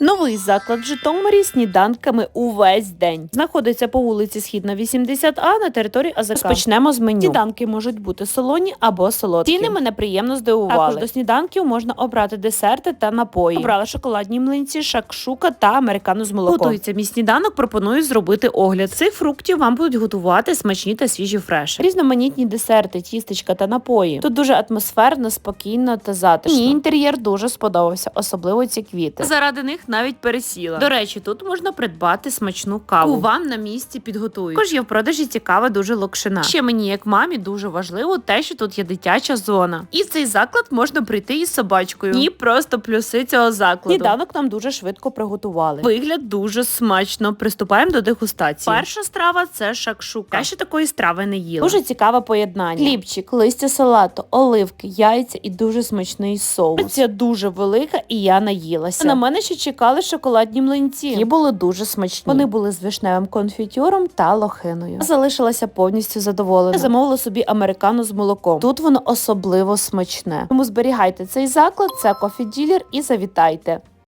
Новий заклад в Житомирі сніданками увесь день. Знаходиться по вулиці Східна 80А на території АЗК. Розпочнемо з меню. Сніданки можуть бути солоні або солодкі. Ціни мене приємно здивували. Також до сніданків можна обрати десерти та напої. Обрала шоколадні млинці, шакшука та американо з молоком. Готується мій сніданок. Пропоную зробити огляд. З Цих фруктів вам будуть готувати смачні та свіжі фреші. Різноманітні десерти, тістечка та напої. Тут дуже атмосферно, спокійно та затишно. Мені інтер'єр дуже сподобався, особливо ці квіти. Заради них навіть пересіла. До речі, тут можна придбати смачну каву. Вам на місці підготують. Також є в продажі цікава дуже локшина. Ще мені, як мамі, дуже важливо те, що тут є дитяча зона. І в цей заклад можна прийти із собачкою. Ні, просто плюси цього закладу. Сніданок нам дуже швидко приготували. Вигляд дуже смачно. Приступаємо до дегустації. Перша страва це шакшука. Я ще такої страви не їла. Дуже цікаве поєднання. Хлібчик, листя салату, оливки, яйця і дуже смачний соус. Порція дуже велика, і я наїлася. На мене ще чекали шоколадні млинці. Які були дуже смачні. Вони були з вишневим конфітюром та лохиною. Я залишилася повністю задоволена. Я замовила собі американо з молоком. Тут воно особливо смачне. Тому зберігайте цей заклад, це кофі ділер і завітайте.